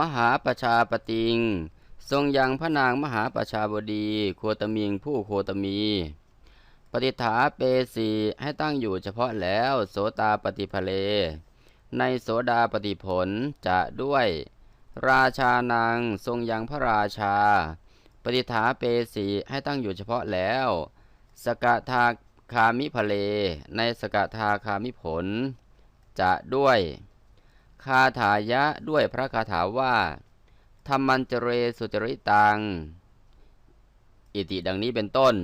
มหาประชาปติง ทรงยังพระนางมหาประชาบดีโคตมิงผู้โคตมี ปฏิฐาเปสีให้ตั้งอยู่เฉพาะแล้วโสตาปฏิภเล ในโสดาปฏิผลจะด้วย ราชานางทรงยังพระราชา ปฏิฐาเปสีให้ตั้งอยู่เฉพาะแล้ว สกทาคามิภเล ในสกทาคามิผล จะด้วย คาถายะด้วยพระคาถาว่าธรรมันเจเรสุจริตัง อิติดังนี้เป็นต้น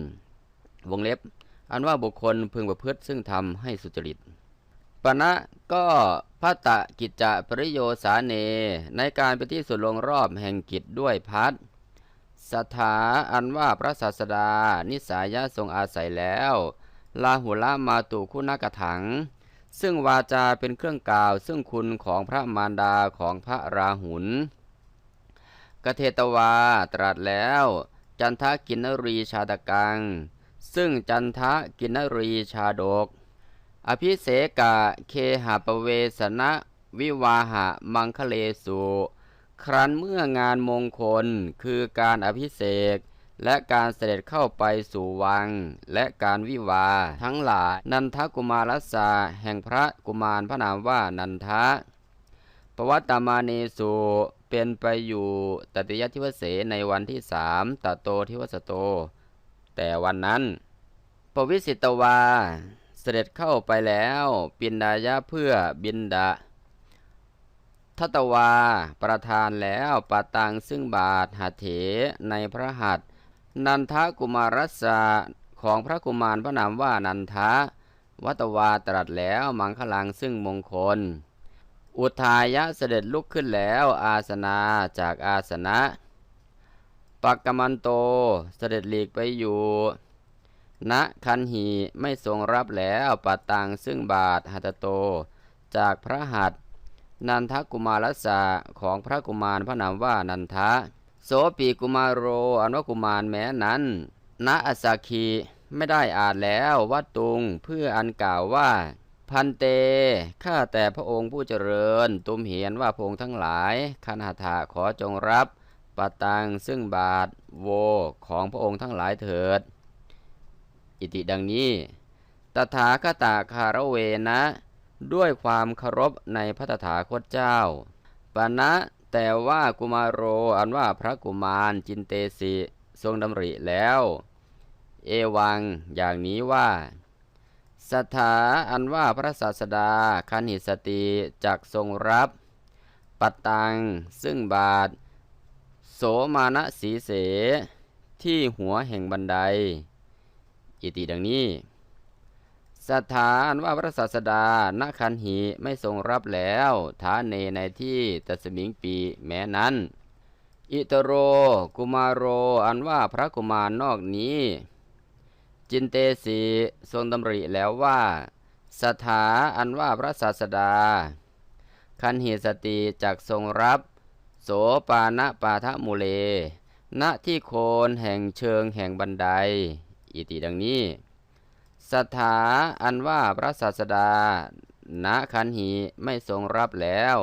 วงเล็บ อันว่าบุคคลพึงประพฤติซึ่งทำให้สุจริตปณะก็พัตตะกิจจะปริโยสาเน ในการไปที่สุดลงรอบแห่งกิจด้วยพัดสถาอันว่าพระศาสดา นิสายะทรงอาศัยแล้ว ลาหุละมาตุคุณากถัง ซึ่งวาจาเป็นเครื่องกล่าว ซึ่งคุณของพระมารดาของพระราหุลกเทตวาตรัสแล้ว จันทกินรีชาตกัง ซึ่งจันทกินรีชาดก อภิเสกะเคหาปเวสนะวิวาหะมังคเลสุ ครั้นเมื่องานมงคลคือการอภิเษก และการเสด็จเข้าไปสู่วัง และการวิวา ทั้งหลายนันทกุมารสาแห่งพระกุมารพระนามว่านันทะปวัตตมาเนสุเป็นไปอยู่ตติยทิวเสในวันที่สามตโตทิวสโต แต่วันนั้นปวิสิตวาเสด็จเข้าไปแล้วปินดายะเพื่อบินดาทัตวาประทานแล้วปาตังซึ่งบาทหาเถในพระหัตถ์ นันทกุมารสาของพระกุมารพระนามว่านันทะวัตวาตรัสแล้วมังคลังซึ่งมงคล อุทายะเสด็จลุกขึ้นแล้วอาสนาจากอาสนะปักกมันโตเสด็จหลีกไปอยู่ณคันหีไม่ทรงรับแล้วปัตตังซึ่งบาทหัตโต จากพระหัตนันทกุมารสาของพระกุมารพระนามว่านันทะ โสปีกุมารโรอนุกุมารแม้นั้นณอสาคีไม่ได้อ่านแล้ววัดตุงเพื่ออันกล่าวว่า พันเตข้าแต่พระองค์ผู้เจริญ ตุมเห็นว่าพงทั้งหลายคณหถาขอจงรับปตังซึ่งบาทโวของพระองค์ทั้งหลายเถิด อิติดังนี้ตถาคตาคารเวนะ ด้วยความเคารพในพระตถาคตเจ้าปณะ แต่ว่ากุมารโรอันว่าพระกุมารจินเตสิทรงดำริแล้ว เอวังอย่างนี้ว่าสถาอันว่าพระศาสดาคันหิสติจักทรงรับปัตตัง ซึ่งบาท โสมานสีเส ที่หัวแห่งบันได อิติดังนี้ สถานว่าพระศาสดาณคันหีไม่ทรงรับแล้วฐานเนในที่ตัสมิงปีแม้นั้น อิตโร กุมารโร อันว่าพระกุมารนอกนี้ จินเตสีทรงดำริแล้วว่าสถาอันว่าพระศาสดา คันหิสติจักทรงรับ โสปานะปาทะมุเล ณที่โคนแห่งเชิงแห่งบันได อิติดังนี้ สถาอันว่าพระศาสดาณคันหีไม่ทรงรับแล้ว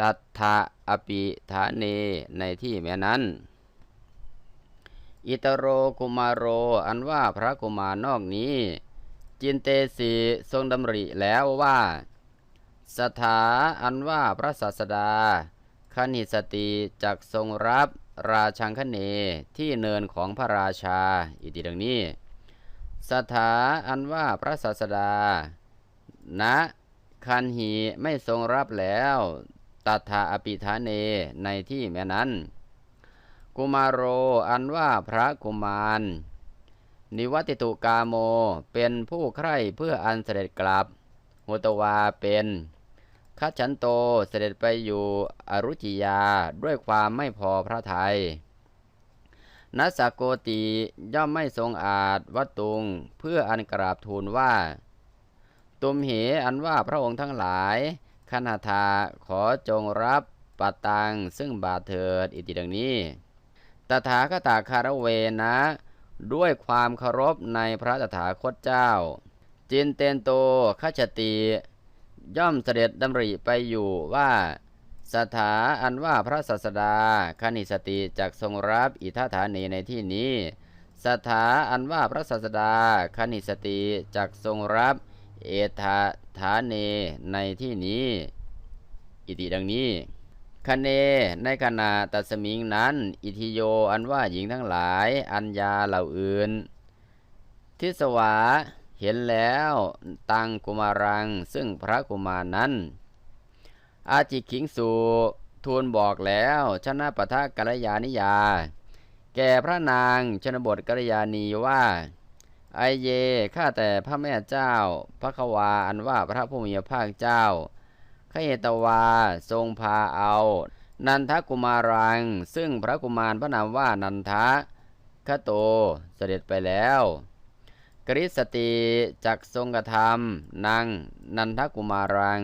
ตัทธะอปิธาเนในที่แม้นั้น อิตโรกุมารโรอันว่าพระกุมารนอกนี้ จินเตสีทรงดำริแล้วว่า สถาอันว่าพระศาสดาคณิสติจักทรงรับราชังคเนที่เนินของพระราชาอิติดังนี้ สถาอันว่าพระศาสดา ณ คันหีไม่ทรงรับแล้วตัทาอปิธาเนในที่แม้นั้น กุมารโรอันว่าพระกุมาร นิวัติตุกาโมเป็นผู้ใคร่เพื่ออันเสด็จกลับหุตวาเป็นคัจฉันโตเสด็จไปอยู่อรุจิยาด้วยความไม่พอพระทยัย นัสโกติย่อมไม่ทรงอาจวัตตุงเพื่ออันกราบทูลว่า ตุมเหอันว่าพระองค์ทั้งหลายคณธาขอจงรับปัตตังซึ่งบาเถิดอิติดังนี้ ตถาคตาคารเวนะ ด้วยความเคารพในพระตถาคตเจ้า จินเตนโตขจติ ย่อมเสด็จดำริไปอยู่ว่า สถาอันว่าพระศาสดาคณิสติจักทรงรับอิทธฐานีในที่นี้ สถาอันว่าพระศาสดาคณิสติจักทรงรับเอธาฐาเนในที่นี้ อิติดังนี้คเนในขณะตัสมิงนั้น อิทิโยอันว่าหญิงทั้งหลาย อัญญาเหล่าอื่น ทิสวาเห็นแล้ว ตังกุมารัง ซึ่งพระกุมารนั้น อาจิขิงสูทูลบอกแล้ว ชนะปะทะกัลยาณิยา แก่พระนางชนบทกัลยาณีว่าไอเยข้าแต่พระแม่เจ้า พระควาอันว่าพระผู้มีพระภาคเจ้าขเหตวาทรงพาเอา นันทกุมารัง ซึ่งพระกุมารพระนามว่านันทะคโตเสด็จไปแล้ว กริสติจักทรงกระทำนางนันทกุมารัง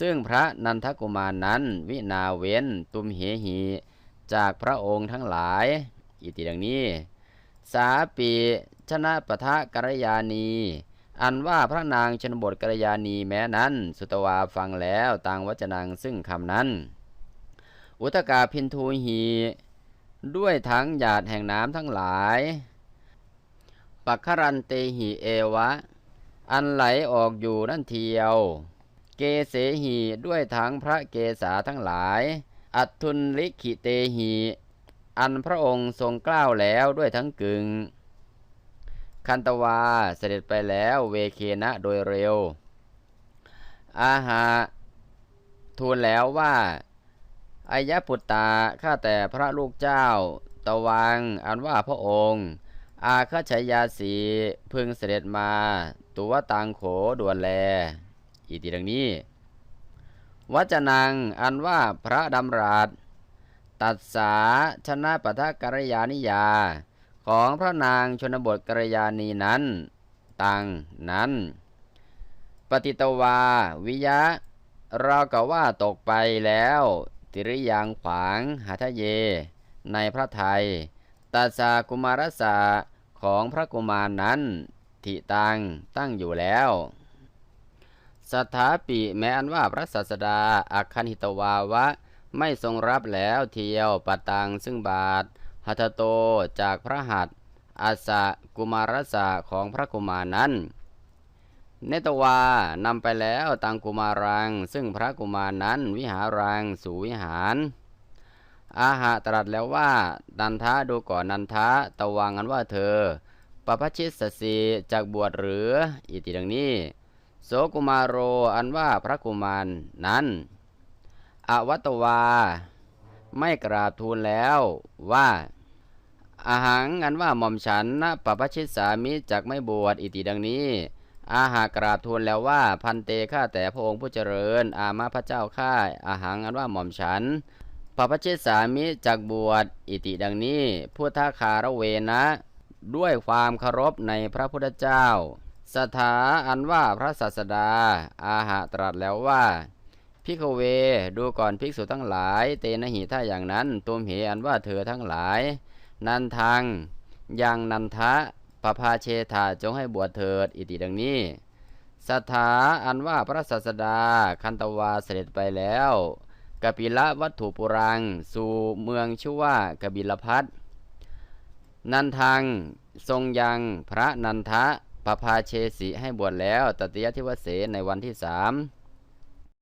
ซึ่งพระนันทกุมารนั้นวินาเว้นตุมเหหีจากพระองค์ทั้งหลาย อิติดังนี้ สาปีชนะปะทะกัลยาณี อันว่าพระนางชนบทกัลยาณีแม้นั้น สุตวาฟังแล้วต่างวจนังซึ่งคำนั้น อุตกาพินทูหีด้วยทั้งหยาดแห่งน้ำทั้งหลายปักขรันเตหีเอวะ อันไหลออกอยู่นั่นเทียว เกเสหีด้วยทั้งพระเกศาทั้งหลาย อัตทุนลิขิเตหี อันพระองค์ทรงกล้าวแล้วด้วยทั้งกึง คันตวาเสด็จไปแล้วเวเคนะโดยเร็ว อาหาทูลแล้วว่าอายะปุตตาข้าแต่พระลูกเจ้า ตะวังอันว่าพระองค์ อาคชยาสีพึงเสด็จมา ตัวตังโขด่วนแล อีติดังนี้ วัจนังอันว่าพระดำรัสตัดสาชนะปทะกัลยาณิยา ของพระนางชนบทกัลยาณีนั้น ตังนั้น ปฏิตวาวิยะ เราก็ว่าตกไปแล้วติริยังขวางหาทะเย ในพระไทยตัสสากุมารสาของพระกุมารนั้น ทิตังตั้งอยู่แล้ว สถาปิแม้อันว่าพระศาสดาอักคันหิตวาวะ ไม่ทรงรับแล้วเทียวปัตังซึ่งบาท หัตโตจากพระหัตอาสะกุมารสาของพระกุมารนั้น เนตวานำไปแล้วตังกุมารัง ซึ่งพระกุมารนั้นวิหารังสู่วิหาร อาหะตรัสแล้วว่า นันทะดูก่อนนันทะตะวังอันว่าเธอปปชิตสสีจากบวชหรือ อิติดังนี้ โสกุมารโรอันว่าพระกุมารนั้นอวัตวา ไม่กราบทูลแล้วว่าอาหังอันว่าหม่อมฉันนะปปชิตสามิจักไม่บวชอิติดังนี้ อาหากราบทูลแล้วว่าพันเตข้าแต่พระองค์ผู้เจริญ อามาพระเจ้าข้าอาหังอันว่าหม่อมฉันปปชิตสามิจักบวชอิติดังนี้พุทธคารเวนะ ด้วยความเคารพในพระพุทธเจ้า สถาอันว่าพระศาสดา อาหะตรัสแล้วว่าพิกเว ดูก่อนภิกษุทั้งหลาย เตนะหิถ้าอย่างนั้นตุมเหอันว่าเธอทั้งหลาย นันทังยังนันทะปภาเชธาจงให้บวชเถิด อิติดังนี้สถาอันว่าพระศาสดาคันตวาเสด็จไปแล้วกปิละวัตถุปุรัง สู่เมืองชื่อว่ากบิลพัทนันทังทรงยังพระนันทะ ปภาเชสิให้บวชแล้วตติยทิวเสในวันที่สาม